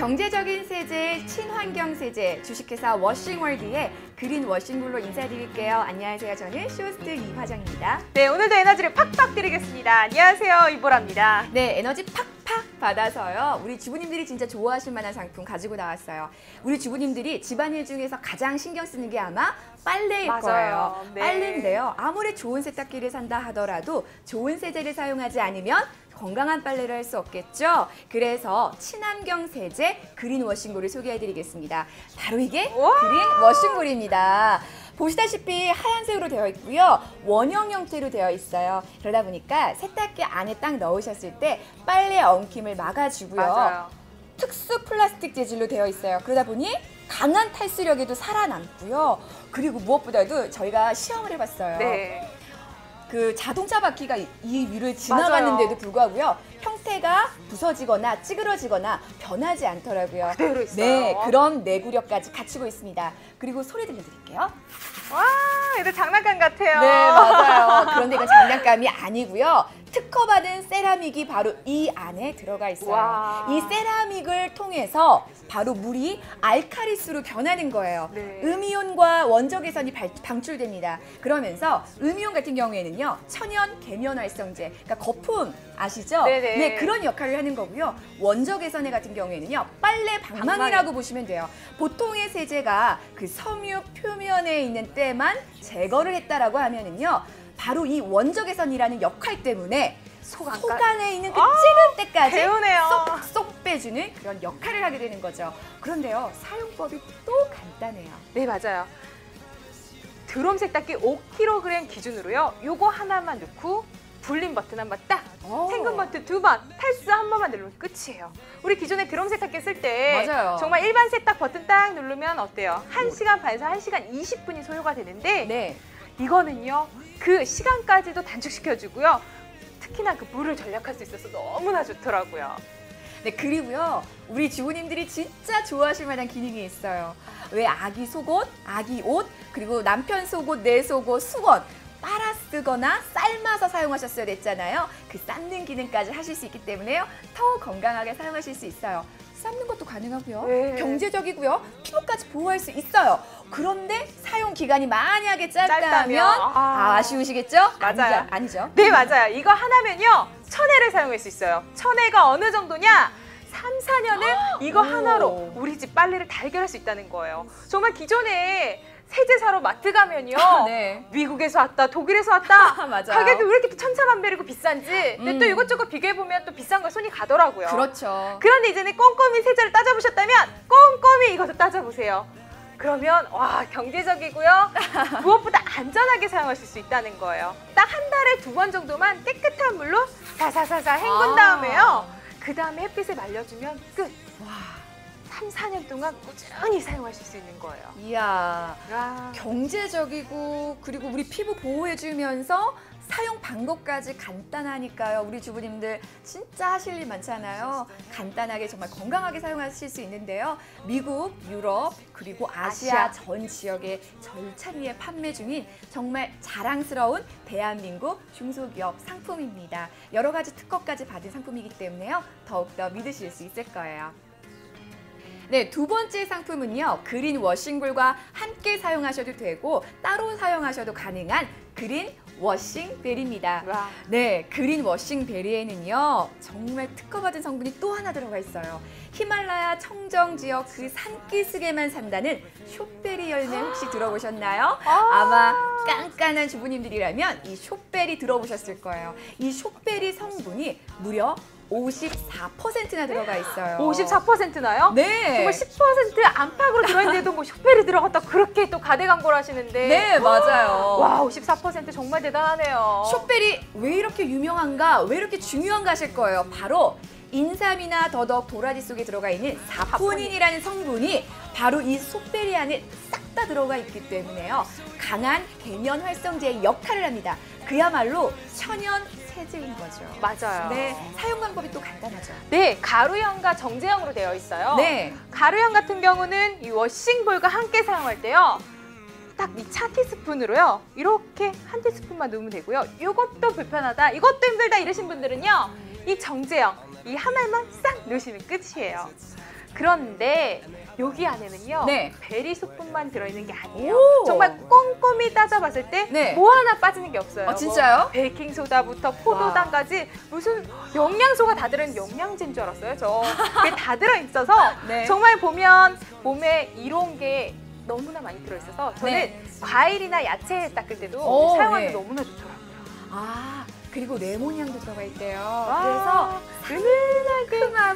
경제적인 세제, 친환경 세제, 주식회사 워싱월드의 그린 워싱볼로 인사드릴게요. 안녕하세요. 저는 쇼스트 이화정입니다. 네, 오늘도 에너지를 팍팍 드리겠습니다. 안녕하세요, 이보라입니다. 네, 에너지 팍팍 받아서요. 우리 주부님들이 진짜 좋아하실 만한 상품 가지고 나왔어요. 우리 주부님들이 집안일 중에서 가장 신경 쓰는 게 아마 빨래일 맞아요. 거예요. 네. 빨래인데요. 아무리 좋은 세탁기를 산다 하더라도 좋은 세제를 사용하지 않으면 건강한 빨래를 할 수 없겠죠. 그래서 친환경 세제 그린 워싱볼을 소개해드리겠습니다. 바로 이게! 그린 워싱볼입니다. 보시다시피 하얀색으로 되어 있고요. 원형 형태로 되어 있어요. 그러다 보니까 세탁기 안에 딱 넣으셨을 때 빨래 엉킴을 막아주고요. 맞아요. 특수 플라스틱 재질로 되어 있어요. 그러다 보니 강한 탈수력에도 살아남고요. 그리고 무엇보다도 저희가 시험을 해봤어요. 네. 그 자동차 바퀴가 이- 이 위를 지나갔는데도. 불구하고요. 형태가 부서지거나 찌그러지거나 변하지 않더라고요. 그대로 있어요. 네, 그런 내구력까지 갖추고 있습니다. 그리고 소리 들려드릴게요. 와, 얘들 장난감 같아요. 네, 맞아요. 그런데 이건 장난감이 아니고요. 특허받은 세라믹이 바로 이 안에 들어가 있어요. 와. 이 세라믹을 통해서 바로 물이 알카리수로 변하는 거예요. 네. 음이온과 원적 개선이 발- 방출됩니다. 그러면서 음이온 같은 경우에는요, 천연 계면 활성제, 그러니까 거품 아시죠? 네네. 네, 그런 역할을 하는 거고요. 원적 개선의 같은 경우에는요, 빨래 방망이라고 방망이. 보시면 돼요. 보통의 세제가 그 섬유 표면에 있는 때만 제거를 했다라고 하면은요, 바로 이 원적 개선이라는 역할 때문에 속 안까- 속 안에 있는 그 아, 찌를 때까지 개운해요. 쏙쏙 빼주는 그런 역할을 하게 되는 거죠. 그런데요, 사용법이 또 간단해요. 네, 맞아요. 드럼 세탁기 5kg 기준으로요. 요거 하나만 넣고 불림 버튼 한 번 딱, 오. 생금 버튼 두 번, 탈수 한 번만 누르면 끝이에요. 우리 기존에 드럼 세탁기 쓸 때. 정말 일반 세탁 버튼 딱 누르면 어때요? 1시간 반에서 1시간 20분이 소요가 되는데 네. 이거는요 그 시간까지도 단축시켜주고요 특히나 그 물을 절약할 수 있어서 너무나 좋더라고요 네, 그리고요, 우리 주부님들이 진짜 좋아하실 만한 기능이 있어요. 왜 아기 속옷, 아기 옷, 그리고 남편 속옷, 내 속옷, 수건, 빨아 쓰거나 삶아서 사용하셨어야 됐잖아요. 그 삶는 기능까지 하실 수 있기 때문에요. 더 건강하게 사용하실 수 있어요. 삶는 것도 가능하고요. 네. 경제적이고요. 피부까지 보호할 수 있어요. 그런데 사용 기간이 만약에 짧다면, 짧다면, 아, 아. 아쉬우시겠죠? 맞아요. 아니죠. 아니죠. 네 맞아요 이거 하나면요 천혜를 사용할 수 있어요 천혜가 어느 정도냐 3, 4년을 이거 오. 하나로 우리 집 빨래를 다 해결할 수 있다는 거예요 정말 기존에 세제 사러 마트 가면요 네. 미국에서 왔다 독일에서 왔다 맞아요. 가격이 왜 이렇게 천차만별이고 비싼지 근데 또 음. 이것저것 비교해보면 또 비싼 거 손이 가더라고요 그렇죠. 그런데 이제는 꼼꼼히 세제를 따져보셨다면 꼼꼼히 이것도 따져보세요. 그러면 와 경제적이고요. 무엇보다 안전하게 사용하실 수 있다는 거예요. 딱 한 달에 두 번 정도만 깨끗한 물로 사사사사 헹군 아. 다음에요. 그 다음에 햇빛에 말려주면 끝. 와. 3, 4년 동안 꾸준히 사용하실 수 있는 거예요. 이야. 와. 경제적이고 그리고 우리 피부 보호해주면서 사용 방법까지 간단하니까요. 우리 주부님들 진짜 하실 일 많잖아요. 간단하게 정말 건강하게 사용하실 수 있는데요. 미국, 유럽, 그리고 아시아. 전 지역에 절찬리에 판매 중인 정말 자랑스러운 대한민국 중소기업 상품입니다. 여러 가지 특허까지 받은 상품이기 때문에요. 더욱더 믿으실 수 있을 거예요. 네, 두 번째 상품은요. 그린 워싱볼과 함께 사용하셔도 되고 따로 사용하셔도 가능한 그린 워싱벨입니다. 와. 네, 그린 워싱베리에는요 정말 특허받은 성분이 또 하나 들어가 있어요. 히말라야 청정 지역 그 산기슭에만 산다는 숏베리 열매 혹시 들어보셨나요? 아마 깐깐한 주부님들이라면 이 숏베리 들어보셨을 거예요. 이 숏베리 성분이 무려 54%나 들어가 있어요. 54%나요? 네. 정말 10% 안팎으로 들어있는데도 뭐 쇼페리 들어갔다 그렇게 또 가대광고를 하시는데 네, 맞아요. 와 54% 정말 대단하네요. 숏벨이 왜 이렇게 유명한가, 왜 이렇게 중요한가 하실 거예요. 바로 인삼이나 더덕, 도라지 속에 들어가 있는 사포닌이라는 성분이 바로 이 숏베리 안에 싹 다 들어가 있기 때문에요. 강한 계면 활성제의 역할을 합니다. 그야말로 천연 세제인 거죠. 맞아요. 네, 사용 방법이 또 간단하죠. 네, 가루형과 정제형으로 되어 있어요. 네, 가루형 같은 경우는 이 워싱볼과 함께 사용할 때요. 딱 이 차 티스푼으로요. 이렇게 한 티스푼만 넣으면 되고요. 이것도 불편하다, 이것도 힘들다 이러신 분들은요. 이 정제형, 이 하나만 싹 넣으시면 끝이에요. 그런데 여기 안에는요 네. 베리 소품만 들어있는 게 아니에요. 오. 정말 꼼꼼히 따져봤을 때 네. 뭐 하나 빠지는 게 없어요. 아, 진짜요? 뭐 베이킹 소다부터 포도당까지 무슨 영양소가 다 들어있는 영양제인 줄 알았어요. 저 그게 다 들어있어서 네. 정말 보면 몸에 이런 게 너무나 많이 들어있어서 저는 네. 과일이나 야채 닦을 때도 오, 사용하기 네. 너무나 좋더라고요. 아, 그리고 레몬 향도 들어가 있대요. 아, 그래서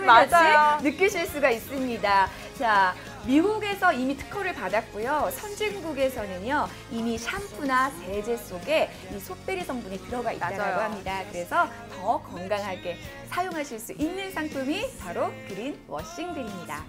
맞아요. 같이 느끼실 수가 있습니다. 자, 미국에서 이미 특허를 받았고요. 선진국에서는요, 이미 샴푸나 세제 속에 이 솥베리 성분이 들어가 있다고. 합니다. 그래서 더 건강하게 사용하실 수 있는 상품이 바로 그린 워싱들입니다.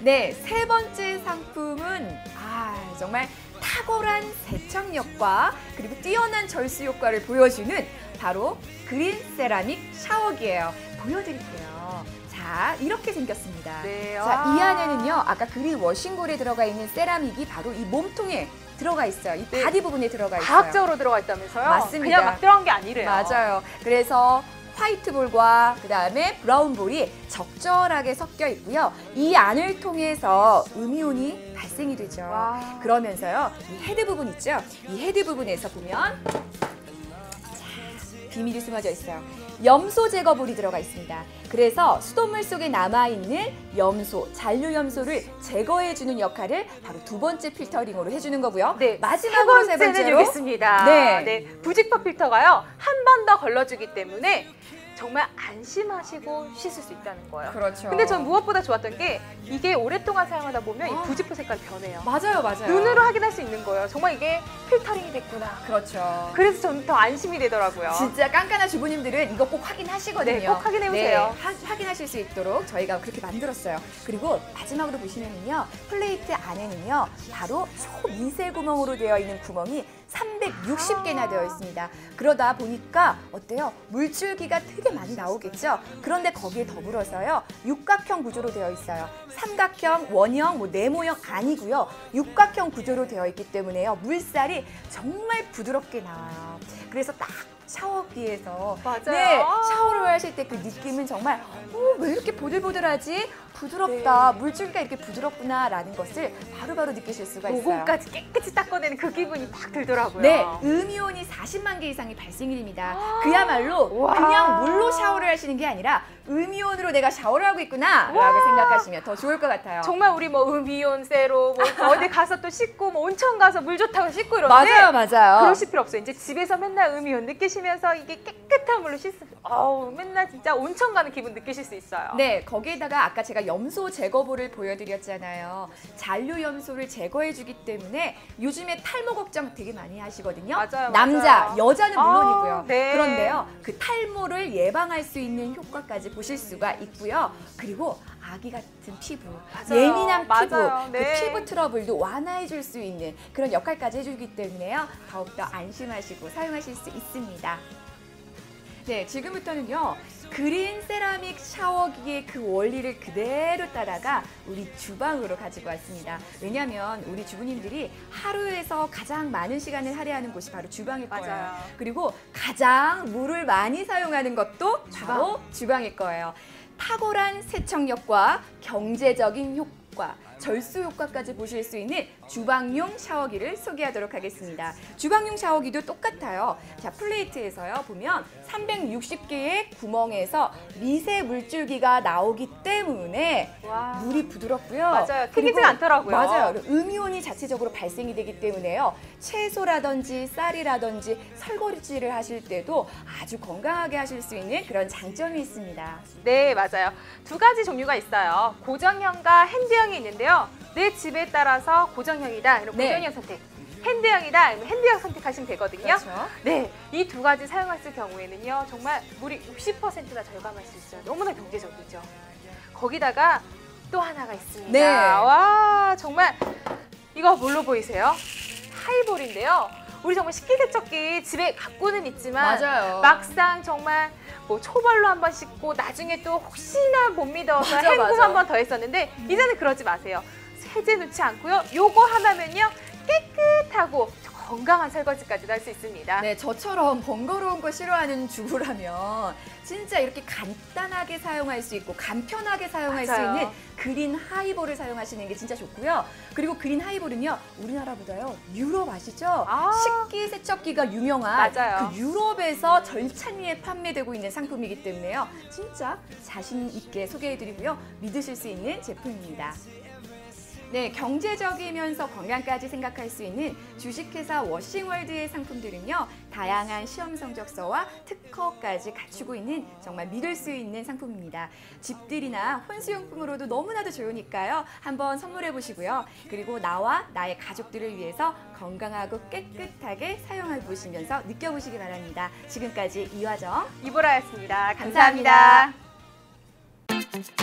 네, 세 번째 상품은 아, 정말 탁월한 세척력과 그리고 뛰어난 절수 효과를 보여주는 바로 그린 세라믹 샤워기예요. 보여드릴게요. 자, 이렇게 생겼습니다. 네. 자, 아. 이 안에는요, 아까 그린 워싱볼에 들어가 있는 세라믹이 바로 이 몸통에 들어가 있어요. 이 네. 바디 부분에 들어가 있어요. 과학적으로 들어가 있다면서요? 맞습니다. 그냥 막 들어간 게 아니래요. 맞아요. 그래서 화이트볼과 그다음에 브라운볼이 적절하게 섞여 있고요. 이 안을 통해서 음이온이 발생이 되죠. 와. 그러면서요. 이 헤드 부분 있죠? 이 헤드 부분에서 보면 자, 비밀이 숨어져 있어요. 염소 제거볼이 들어가 있습니다. 그래서 수돗물 속에 남아있는 염소, 잔류 염소를 제거해주는 역할을 바로 두 번째 필터링으로 해주는 거고요. 네, 마지막으로 세세 번째는 있습니다. 네. 네, 부직포 필터가요 한 번 더 걸러주기 때문에 정말 안심하시고 씻을 수 있다는 거예요. 그렇죠. 근데 전 무엇보다 좋았던 게 이게 오랫동안 사용하다 보면 아. 이 부직포 색깔 변해요. 맞아요, 맞아요. 눈으로 확인할 수 있는 거예요. 정말 이게 필터링이 됐구나. 그렇죠. 그래서 저는 더 안심이 되더라고요. 진짜 깐깐한 주부님들은 이거 꼭 확인하시거든요. 네, 꼭 확인해보세요. 네, 하- 확인하실 수 있도록 저희가 그렇게 만들었어요. 그리고 마지막으로 보시면은요, 플레이트 안에는요, 바로 초미세 구멍으로 되어 있는 구멍이 360개나 되어 있습니다. 그러다 보니까 어때요? 물줄기가 되게 많이 나오겠죠? 그런데 거기에 더불어서요, 육각형 구조로 되어 있어요. 삼각형, 원형, 뭐 네모형 아니고요. 육각형 구조로 되어 있기 때문에요. 물살이 정말 부드럽게 나와요. 그래서 딱 샤워기에서 맞아요. 네, 샤워를 하실 때 그 느낌은 정말 어, 왜 이렇게 보들보들하지? 부드럽다. 네. 물줄기가 이렇게 부드럽구나라는 것을 바로바로 느끼실 수가 있어요. 모공까지 깨끗이 닦아내는 그 기분이 팍 들더라고요. 네, 음이온이 40만 개 이상이 발생이 됩니다. 아. 그야말로 와. 그냥 물로 샤워를 하시는 게 아니라 음이온으로 내가 샤워를 하고 있구나라고 와. 생각하시면 더 좋을 것 같아요. 정말 우리 뭐 음이온 세로 뭐 어디 가서 또 씻고 뭐 온천 가서 물 좋다고 씻고 이러는데 맞아요, 맞아요. 그러실 필요 없어요. 이제 집에서 맨날 음이온 느끼시면서 이게 깨끗한 물로 씻으 어우 맨날 진짜 온천 가는 기분 느끼실 수 있어요. 네, 거기에다가 아까 제가 염소 제거볼을 보여드렸잖아요. 잔류 염소를 제거해주기 때문에 요즘에 탈모 걱정 되게 많이 하시거든요. 맞아요, 남자, 맞아요. 여자는 아, 물론이고요. 네. 그런데요, 그 탈모를 예방할 수 있는 효과까지 보실 수가 있고요. 그리고 아기 같은 피부, 맞아요. 예민한 피부, 맞아요. 네. 그 피부 트러블도 완화해줄 수 있는 그런 역할까지 해주기 때문에요. 더욱더 안심하시고 사용하실 수 있습니다. 네, 지금부터는요. 그린 세라믹 샤워기의 그 원리를 그대로 따라가 우리 주방으로 가지고 왔습니다. 왜냐하면 우리 주부님들이 하루에서 가장 많은 시간을 할애하는 곳이 바로 주방일 거예요. 맞아요. 그리고 가장 물을 많이 사용하는 것도 바로 주방일 거예요. 탁월한 세척력과 경제적인 효과, 절수 효과까지 보실 수 있는 주방용 샤워기를 소개하도록 하겠습니다. 주방용 샤워기도 똑같아요. 자, 플레이트에서요, 보면 360개의 구멍에서 미세 물줄기가 나오기 때문에 와. 물이 부드럽고요. 맞아요. 튀기지가 않더라고요. 맞아요. 음이온이 자체적으로 발생이 되기 때문에요. 채소라든지 쌀이라든지 설거지를 하실 때도 아주 건강하게 하실 수 있는 그런 장점이 있습니다. 네, 맞아요. 두 가지 종류가 있어요. 고정형과 핸드형이 있는데요. 내 집에 따라서 고정형이다. 이런 네. 고정형 선택. 핸드형이다. 아니면 핸드형 선택하시면 되거든요. 그렇죠. 네, 이 두 가지 사용했을 경우에는요, 정말 물이 60%나 절감할 수 있어요. 너무나 경제적이죠. 거기다가 또 하나가 있습니다. 네. 와, 정말 이거 뭘로 보이세요? 하이볼인데요. 우리 정말 식기세척기 집에 갖고는 있지만 맞아요. 막상 정말 뭐 초벌로 한 번 씻고 나중에 또 혹시나 못 믿어서 맞아, 헹굼 맞아. 한번 더 했었는데 이제는 그러지 마세요. 세제 넣지 않고요. 요거 하나면요 깨끗하고 건강한 설거지까지도 할 수 있습니다. 네, 저처럼 번거로운 거 싫어하는 주부라면 진짜 이렇게 간단하게 사용할 수 있고 간편하게 사용할 수 맞아요. 있는 그린 하이볼을 사용하시는 게 진짜 좋고요. 그리고 그린 하이볼은요, 우리나라보다요, 유럽 아시죠? 아. 식기 세척기가 유명한 맞아요. 그 유럽에서 절찬리에 판매되고 있는 상품이기 때문에요. 진짜 자신 있게 소개해드리고요. 믿으실 수 있는 제품입니다. 네, 경제적이면서 건강까지 생각할 수 있는 주식회사 워싱월드의 상품들은요, 다양한 시험 성적서와 특허까지 갖추고 있는 정말 믿을 수 있는 상품입니다. 집들이나 혼수용품으로도 너무나도 좋으니까요, 한번 선물해 보시고요. 그리고 나와 나의 가족들을 위해서 건강하고 깨끗하게 사용해 보시면서 느껴보시기 바랍니다. 지금까지 이화정 이보라였습니다. 감사합니다. 감사합니다.